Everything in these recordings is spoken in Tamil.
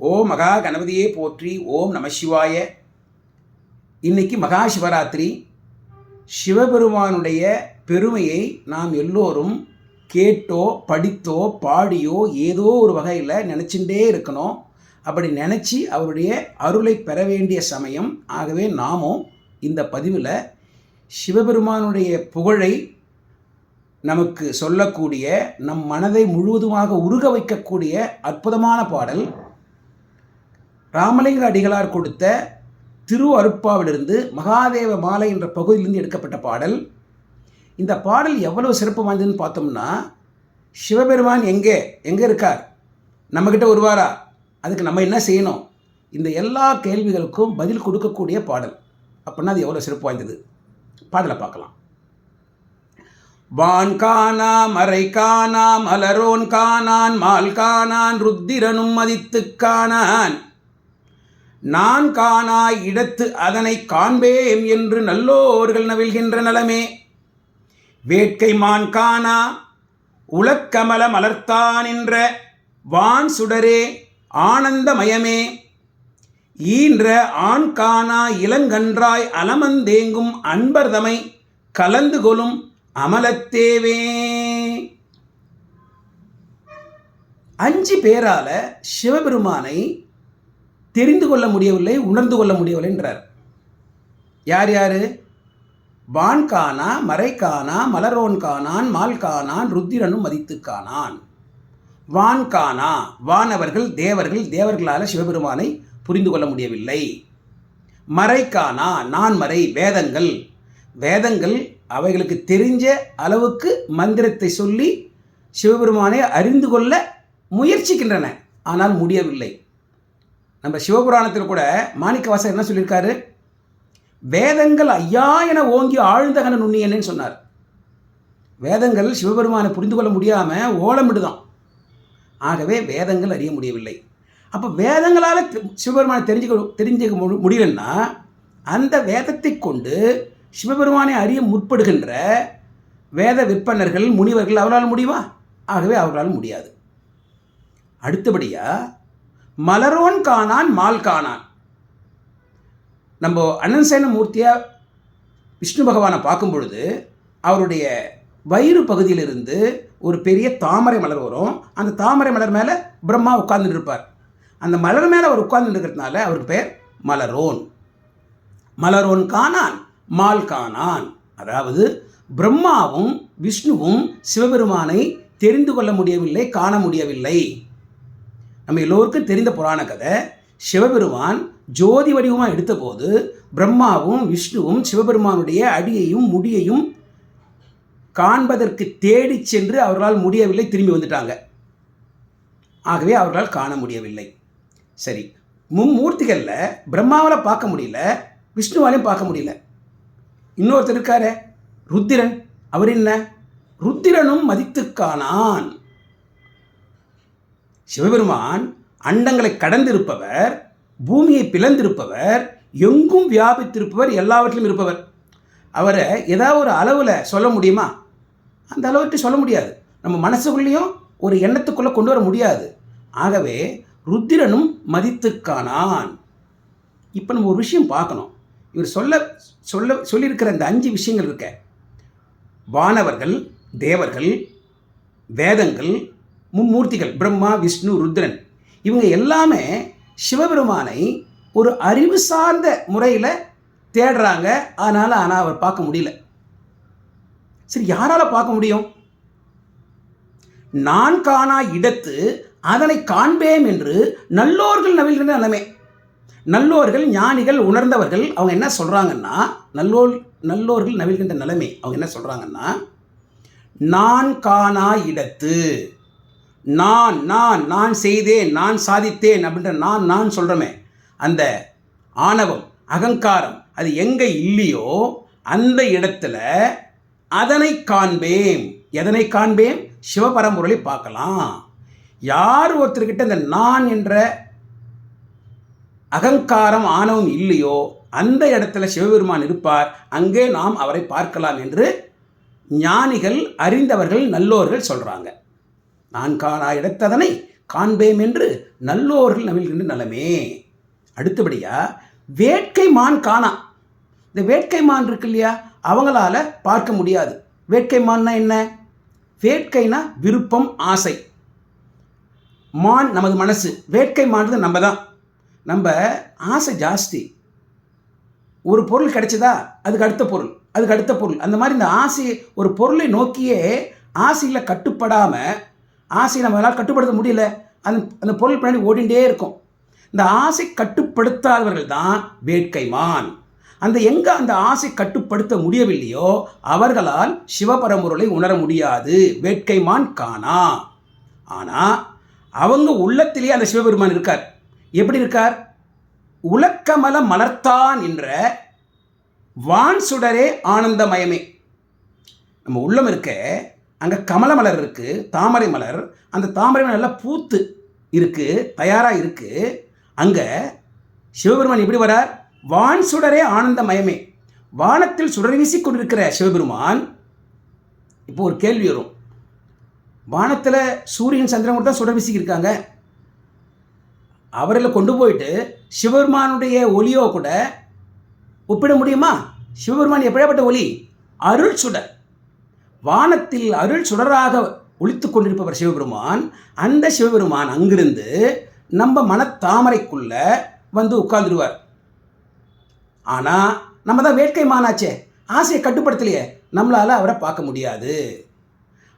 ஓம் மகா கணபதியே போற்றி ஓம் நம சிவாய. இன்னைக்கு மகா சிவராத்திரி. சிவபெருமானுடைய பெருமையை நாம் எல்லோரும் கேட்டோ படித்தோ பாடியோ ஏதோ ஒரு வகையில் நினச்சிட்டே இருக்கணும். அப்படி நினச்சி அவருடைய அருளை பெற வேண்டிய சமயம். ஆகவே நாமும் இந்த பதிவில் சிவபெருமானுடைய புகழை நமக்கு சொல்லக்கூடிய நம் மனதை முழுவதுமாக உருக வைக்கக்கூடிய அற்புதமான பாடல் ராமலிங்க அடிகளார் கொடுத்த திரு அருப்பாவிலிருந்து மகாதேவ மாலை என்ற பகுதியிலிருந்து எடுக்கப்பட்ட பாடல். இந்த பாடல் எவ்வளவு சிறப்பு வாய்ந்ததுன்னு பார்த்தோம்னா சிவபெருமான் எங்கே எங்கே இருக்கார் நம்மக்கிட்ட வருவாரா அதுக்கு நம்ம என்ன செய்யணும் இந்த எல்லா கேள்விகளுக்கும் பதில் கொடுக்கக்கூடிய பாடல். அப்படின்னா அது எவ்வளோ சிறப்பு வாய்ந்தது. பாடலை பார்க்கலாம். வான் காணா மறை காணாம் அலரோன் காணான் மால் காணான் ருத்திரனும் மதித்து காணான். நான் காணா இடத்து அதனை காண்பேம் என்று நல்லோர்கள் நவிழ்கின்ற நலமே. வேட்கை மான் காணா உலக்கமல மலர்த்தான் என்ற வான் சுடரே ஆனந்தமயமே. ஈன்ற ஆண் காணா இளங்கன்றாய் அலமந்தேங்கும் அன்பர்தமை கலந்து கொள்ளும் அமலத்தேவே அஞ்சு பேரால சிவபெருமானை தெரிந்து கொள்ள முடியவில்லை உணர்ந்து கொள்ள முடியவில்லை என்றார். யார் யார்? வான் காணா மறை காணா மலரோன் காணான் மால் காணான் ருத்திரனும் மதித்து காணான். வான் காணா வானவர்கள் தேவர்கள் தேவர்களால் சிவபெருமானை புரிந்து கொள்ள முடியவில்லை. மறை காணா நான் மறை வேதங்கள். வேதங்கள் அவைகளுக்கு தெரிஞ்ச அளவுக்கு மந்திரத்தை சொல்லி சிவபெருமானை அறிந்து கொள்ள முயற்சிக்கின்றன. ஆனால் முடியவில்லை. நம்ம சிவபுராணத்தில் கூட மாணிக்கவாசர் என்ன சொல்லியிருக்காரு? வேதங்கள் ஐயா என ஓங்கி ஆழ்ந்தகன நுண்ணியன்னு சொன்னார். வேதங்கள் சிவபெருமானை புரிந்து கொள்ள முடியாமல் ஓலமிடுதான் ஆகவே வேதங்கள் அறிய முடியவில்லை. அப்போ வேதங்களால் சிவபெருமானை தெரிஞ்சுக்க தெரிஞ்சுக்க மு- முடியலன்னா அந்த வேதத்தை கொண்டு சிவபெருமானை அறிய முற்படுகின்ற வேத விற்பனர்கள் முனிவர்கள் அவரால் முடியுமா? ஆகவே அவர்களால் முடியாது. அடுத்தபடியாக மலரோன் காணான் மால் காணான். நம்ம அனன்சேன மூர்த்தியாக விஷ்ணு பகவானை பார்க்கும் பொழுது அவருடைய வயிறு பகுதியிலிருந்து ஒரு பெரிய தாமரை மலர் வரும். அந்த தாமரை மலர் மேலே பிரம்மா உட்கார்ந்துட்டு இருப்பார் அந்த மலர் மேலே அவர் உட்கார்ந்து இருக்கிறதுனால அவருக்கு பெயர் மலரோன். மலரோன் காணான் மால் காணான். அதாவது பிரம்மாவும் விஷ்ணுவும் சிவபெருமானை தெரிந்து கொள்ள முடியவில்லை காண முடியவில்லை. நம்ம எல்லோருக்கும் தெரிந்த புராண கதை சிவபெருமான் ஜோதி வடிவமாக எடுத்தபோது பிரம்மாவும் விஷ்ணுவும் சிவபெருமானுடைய அடியையும் முடியையும் காண்பதற்கு தேடிச் சென்று அவர்களால் முடியவில்லை திரும்பி வந்துட்டாங்க. ஆகவே அவர்களால் காண முடியவில்லை. சரி மும்மூர்த்திகளில் பிரம்மாவில் பார்க்க முடியல விஷ்ணுவாலையும் பார்க்க முடியல. இன்னொருத்தர் இருக்காரு ருத்திரன். அவர் என்ன? ருத்திரனும் மதித்துக் காணான். சிவபெருமான் அண்டங்களை கடந்திருப்பவர் பூமியை பிளந்திருப்பவர் எங்கும் வியாபித்திருப்பவர் எல்லாவற்றிலும் இருப்பவர். அவரை ஏதாவது ஒரு அளவில் சொல்ல முடியுமா? அந்த அளவுக்கு சொல்ல முடியாது. நம்ம மனசுக்குள்ளேயும் ஒரு எண்ணத்துக்குள்ளே கொண்டு வர முடியாது. ஆகவே ருத்திரனும் மதித்துக்கானான் இப்போ நம்ம ஒரு விஷயம் பார்க்கணும். இவர் சொல்ல சொல்ல சொல்லியிருக்கிற இந்த அஞ்சு விஷயங்கள் இருக்க. வானவர்கள் தேவர்கள் வேதங்கள் மும்மூர்த்திகள் பிரம்மா விஷ்ணு ருத்ரன் இவங்க எல்லாமே சிவபெருமானை ஒரு அறிவு சார்ந்த முறையில் தேடுறாங்க. அதனால் ஆனால் அவர் பார்க்க முடியல. சரி யாரால் பார்க்க முடியும்? நான் காணா இடத்து அதனை காண்பேன் என்று நல்லோர்கள் நவில்கின்ற நிலைமை நல்லோர்கள் ஞானிகள் உணர்ந்தவர்கள் அவங்க என்ன சொல்கிறாங்கன்னா நல்லோர் நல்லோர்கள் நவில்கின்ற நிலைமை அவங்க என்ன சொல்கிறாங்கன்னா நான் காணா இடத்து. நான் நான் நான் செய்தேன் நான் சாதித்தேன் அப்படின்ற நான் நான் சொல்கிறோமே அந்த ஆணவம் அகங்காரம் அது எங்கே இல்லையோ அந்த இடத்துல அதனை காண்பேன். எதனை காண்பேன்? சிவபரம்பொருளை பார்க்கலாம். யார் ஒருத்தர்கிட்ட இந்த நான் என்ற அகங்காரம் ஆணவம் இல்லையோ அந்த இடத்துல சிவபெருமான் இருப்பார். அங்கே நாம் அவரை பார்க்கலாம் என்று ஞானிகள் அறிந்தவர்கள் நல்லோர்கள் சொல்கிறாங்க நான் காணா இடத்ததனை காண்பேம் என்று நல்லோர்கள் நவில்கின்ற நலமே. அடுத்தபடியா வேட்கை மான் காணா. இந்த வேட்கை மான் இருக்கு இல்லையா? அவங்களால பார்க்க முடியாது. வேட்கை மான்னா என்ன? வேட்கைனா விருப்பம் ஆசை. மான் நமது மனசு. வேட்கை மான்றது நம்ம தான் நம்ம ஆசை ஜாஸ்தி. ஒரு பொருள் கிடைச்சதா? அதுக்கு அடுத்த பொருள். அதுக்கு அடுத்த பொருள். அந்த மாதிரி இந்த ஆசை ஒரு பொருளை நோக்கியே ஆசையில் கட்டுப்படாமல் ஆசையை நம்மளால் கட்டுப்படுத்த முடியல. அந்த அந்த பொருள் பின்னாடி ஓடிண்டே இருக்கும். இந்த ஆசை கட்டுப்படுத்தாதவர்கள் தான் வேட்கைமான். அந்த எங்கே அந்த ஆசை கட்டுப்படுத்த முடியவில்லையோ அவர்களால் சிவபரம்பொருளை உணர முடியாது. வேட்கைமான் காணா. ஆனால் அவங்க உள்ளத்திலேயே அந்த சிவபெருமான் இருக்கார். எப்படி இருக்கார்? உலக்கமல மலர்த்தான் என்ற வான் சுடரே ஆனந்தமயமே. நம்ம உள்ளம் இருக்க அங்கே கமல மலர் இருக்குது தாமரை மலர். அந்த தாமரை மலர் நல்லா பூத்து இருக்குது தயாராக இருக்குது அங்கே சிவபெருமான் எப்படி வரார்? வான் சுடரே ஆனந்தமயமே வானத்தில் சுடர் வீசி கொண்டிருக்கிற சிவபெருமான் இப்போ ஒரு கேள்வி வரும். வானத்தில் சூரியன் சந்திரன் கூட தான் சுடர் வீசிக்கிருக்காங்க அவரில் கொண்டு போயிட்டு சிவபெருமானுடைய ஒளியோ கூட ஒப்பிட முடியுமா? சிவபெருமான் எப்படியாப்பட்ட ஒளி? அருள் சுடர். வானத்தில் அருள் சுடராக ஒழித்து கொண்டிருப்பவர் சிவபெருமான். அந்த சிவபெருமான் அங்கிருந்து நம்ம மனத்தாமரைக்குள்ள வந்து உட்கார்ந்துருவார். ஆனால் நம்ம தான் வேட்கை மானாச்சே. ஆசையை கட்டுப்படுத்தலையே. நம்மளால் அவரை பார்க்க முடியாது.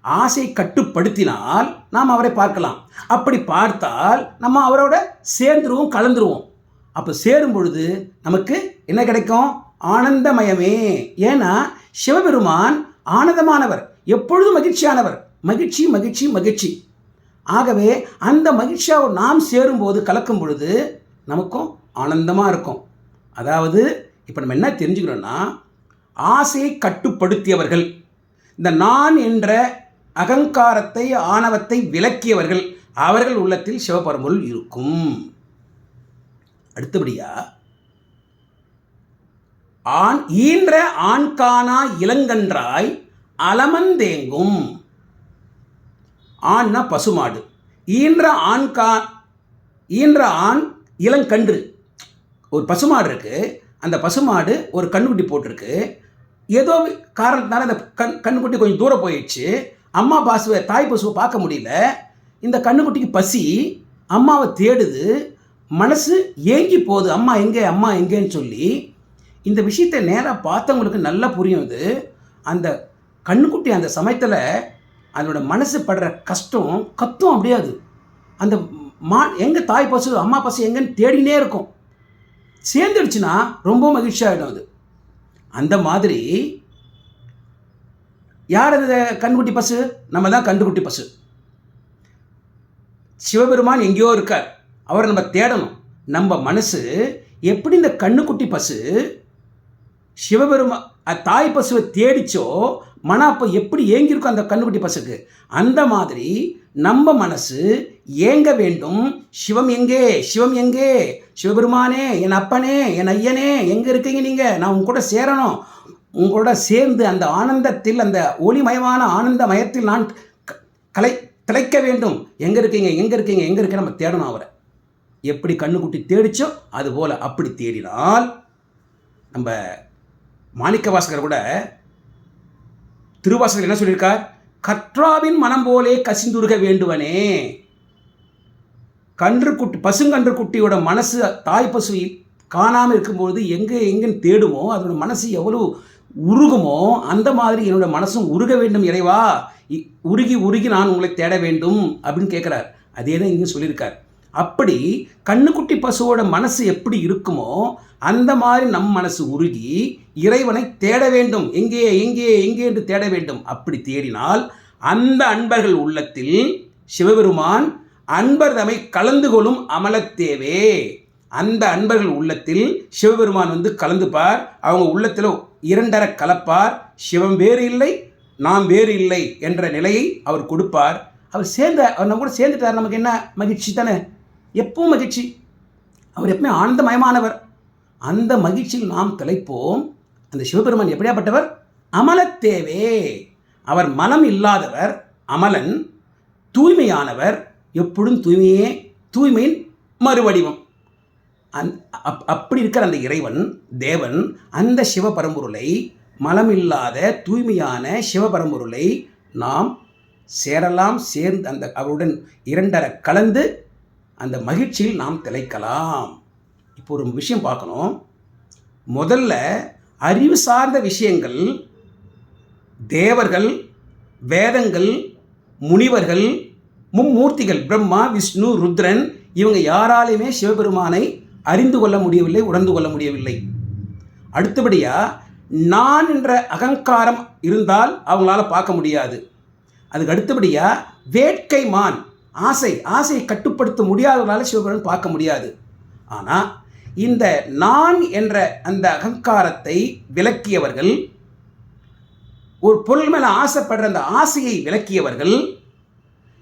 ஆசை கட்டுப்படுத்தினால் நாம் அவரை பார்க்கலாம். அப்படி பார்த்தால் நம்ம அவரோட சேர்ந்துருவோம் கலந்துருவோம். அப்போ சேரும் பொழுது நமக்கு என்ன கிடைக்கும்? ஆனந்தமயமே. ஏன்னா சிவபெருமான் ஆனந்தமானவர் எப்பொழுதும் மகிழ்ச்சியானவர். மகிழ்ச்சி மகிழ்ச்சி மகிழ்ச்சி. ஆகவே அந்த மகிழ்ச்சியாக நாம் சேரும்போது கலக்கும் பொழுது நமக்கும் ஆனந்தமாக இருக்கும். அதாவது இப்போ நம்ம என்ன தெரிஞ்சுக்கிறோன்னா ஆசையை கட்டுப்படுத்தியவர்கள் இந்த நான் என்ற அகங்காரத்தை ஆணவத்தை விலக்கியவர்கள் அவர்கள் உள்ளத்தில் சிவபரம்பொருள் இருக்கும். அடுத்தபடியாக ஆண் ஈன்ற ஆண்கானா இளங்கன்றாய் அலமந்தேங்கும் ஆண்னா பசுமாடு. ஈன்ற ஆண்கா ஈன்ற ஆண் இளங்கன்று. ஒரு பசுமாடு இருக்கு. அந்த பசுமாடு ஒரு கண்ணுக்குட்டி போட்டிருக்கு. ஏதோ காரணத்தினால அந்த கண் கண்ணுக்குட்டி கொஞ்சம் தூரம் போயிடுச்சு. அம்மா பசுவை தாய் பசுவை பார்க்க முடியல. இந்த கண்ணுக்குட்டிக்கு பசி அம்மாவை தேடுது. மனசு ஏங்கி போகுது. அம்மா எங்கே அம்மா எங்கேன்னு சொல்லி இந்த விஷயத்தை நேராக பார்த்தவங்களுக்கு நல்லா புரியும் இது. அந்த கண்ணுக்குட்டி அந்த சமயத்தில் அதனோட மனசு படுற கஷ்டம் கத்தும் அப்படியே அது. அந்த மா எங்கே தாய் பசு அம்மா பசு எங்கன்னு தேடினே இருக்கும். சேர்ந்துடுச்சுன்னா ரொம்ப மகிழ்ச்சியாகிடும் அது. அந்த மாதிரி யார் அந்த கண்குட்டி பசு? நம்ம தான் கண்டுக்குட்டி பசு. சிவபெருமான் எங்கேயோ இருக்கார். அவரை நம்ம தேடணும். நம்ம மனசு எப்படி இந்த கண்ணுக்குட்டி பசு சிவபெருமா தாய் பசுவை தேடிச்சோ மன அப்போ எப்படி ஏங்கியிருக்கும் அந்த கண்ணுக்குட்டி பசுக்கு? அந்த மாதிரி நம்ம மனசு ஏங்க வேண்டும்? சிவம் எங்கே? சிவம் எங்கே? சிவபெருமானே என் அப்பனே என் ஐயனே எங்கே இருக்கீங்க நீங்கள் நான் உங்க கூட சேரணும். உங்களோட சேர்ந்து அந்த ஆனந்தத்தில் அந்த ஒளிமயமான ஆனந்த மயத்தில் நான் க- கலை திளைக்க வேண்டும். எங்கே இருக்கீங்க? எங்கே இருக்கீங்க? எங்கே இருக்க நம்ம தேடணும் அவரை. எப்படி கண்ணுக்குட்டி தேடிச்சோ அது போல் அப்படி தேடினால் நம்ம மாணிக்க வாசகர் கூட திருவாசகர் என்ன சொல்லியிருக்கார்? கற்றாவின் மனம் போலே கசிந்துருக வேண்டுவனே. கன்றுக்குட்டி பசுங்கன்று குட்டியோட மனசு தாய் பசு காணாமல் இருக்கும்போது எங்கே எங்கன்னு தேடுமோ அதோட மனசு எவ்வளவு உருகுமோ அந்த மாதிரி என்னோட மனசும் உருக வேண்டும் இறைவா. இ- உருகி உருகி நான் உங்களை தேட வேண்டும் அப்படின்னு கேட்குறார். அதே தான் இங்கே சொல்லியிருக்கார். அப்படி கண்ணுக்குட்டி பசுவோட மனசு எப்படி இருக்குமோ அந்த மாதிரி நம் மனசு உருகி இறைவனை தேட வேண்டும். எங்கே எங்கே எங்கே என்று தேட வேண்டும். அப்படி தேடினால் அந்த அன்பர்கள் உள்ளத்தில் சிவபெருமான் அன்பர் தமை கலந்து கொள்ளும் அமலத்தேவே. அந்த அன்பர்கள் உள்ளத்தில் சிவபெருமான் வந்து கலந்துப்பார். அவங்க உள்ளத்தில் இரண்டர கலப்பார். சிவம் வேறு இல்லை நாம் வேறு இல்லை என்ற நிலையை அவர் கொடுப்பார். அவர் சேர்ந்த அவர் நம்ம கூட சேர்ந்துட்டார். நமக்கு என்ன மகிழ்ச்சி தானே? எப்போ மகிழ்ச்சி. அவர் எப்பவுமே ஆனந்தமயமானவர். அந்த மகிழ்ச்சியில் நாம் திளைப்போம். அந்த சிவபெருமான் எப்படியாப்பட்டவர்? அமலத்தேவே அவர் மனம் இல்லாதவர் அமலன் தூய்மையானவர் எப்பொழுதும் தூய்மையே தூய்மையின் மறுவடிவம். அந் அப் அப்படி இருக்கிற அந்த இறைவன் தேவன் அந்த சிவபரம்பொருளை மலமில்லாத தூய்மையான சிவபரம்பொருளை நாம் சேரலாம் சேர்ந்து அந்த அவருடன் இரண்டரை கலந்து அந்த மகிழ்ச்சியில் நாம் திளைக்கலாம். இப்போ ஒரு விஷயம் பார்க்கணும். முதல்ல அறிவு சார்ந்த விஷயங்கள் தேவர்கள் வேதங்கள் முனிவர்கள் மும்மூர்த்திகள் பிரம்மா விஷ்ணு ருத்ரன் இவங்க யாராலையுமே சிவபெருமானை அறிந்து கொள்ள முடியவில்லை உணர்ந்து கொள்ள முடியவில்லை. அடுத்தபடியாக நான் என்ற அகங்காரம் இருந்தால் அவங்களால பார்க்க முடியாது. அதுக்கு அடுத்தபடியாக வேட்கை மான் ஆசை ஆசையை கட்டுப்படுத்த முடியாதவர்களால சிவபெருமான் பார்க்க முடியாது. ஆனால் இந்த நான் என்ற அந்த அகங்காரத்தை விளக்கியவர்கள் ஒரு பொருள் மேலே ஆசைப்படுற அந்த ஆசையை விளக்கியவர்கள்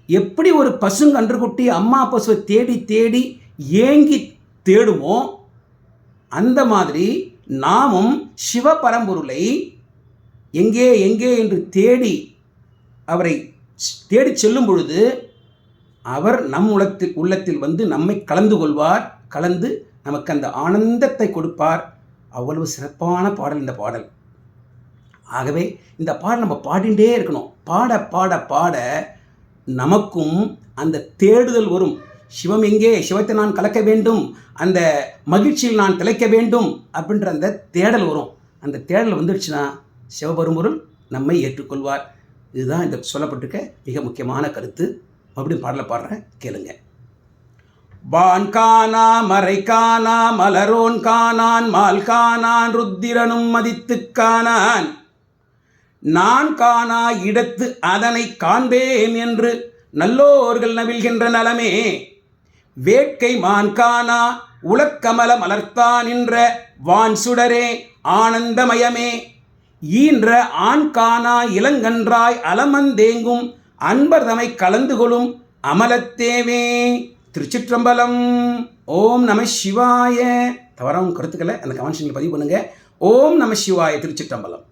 எப்படி ஒரு பசுங்கன்றுக்குட்டி அம்மா பசுவை தேடி தேடி ஏங்கி தேடுமோ அந்த மாதிரி நாமும் சிவபரம்பொருளை எங்கே எங்கே என்று தேடி அவரை தேடி செல்லும் பொழுது அவர் நம் உள்ளத்தில் உள்ளத்தில் வந்து நம்மை கலந்து கொள்வார் கலந்து நமக்கு அந்த ஆனந்தத்தை கொடுப்பார். அவ்வளவு சிறப்பான பாடல் இந்த பாடல். ஆகவே இந்த பாடல் நம்ம பாடிண்டே இருக்கணும். பாட பாட பாட நமக்கும் அந்த தேடுதல் வரும். சிவம் எங்கே? சிவத்தை நான் கலக்க வேண்டும். அந்த மகிழ்ச்சியில் நான் திளைக்க வேண்டும். அப்படின்ற அந்த தேடல் வரும். அந்த தேடல் வந்துடுச்சுன்னா சிவபெரும்பொருள் நம்மை ஏற்றுக்கொள்வார். இதுதான் இந்த சொல்லப்பட்டிருக்க மிக முக்கியமான கருத்து. மறுபடியும் பாடல பாடுறேன் கேளுங்க. வான் காணா மறை காணா மலரோன் காணான் மால் காணான் ருத்திரனும் மதித்துக் காணான். நான் காணா இடத்து அதனை காண்பேன் என்று நல்லோர்கள் நவில்கின்ற நலமே. வேட்கை மான் காணா உலக்கமல மலர்த்தான் நின்ற வான் சுடரே ஆனந்தமயமே. ஈன்ற ஆண் காணா இளங்கன்றாய் அலமந்தேங்கும் அன்பர் தமை கலந்து கொள்ளும் அமலத்தேவே திருச்சிற்றம்பலம். ஓம் நம சிவாய. தவறான கருத்துக்களை அந்த கமெண்ட்ஸில் பதிவு பண்ணுங்க. ஓம் நம சிவாய. திருச்சிற்றம்பலம்.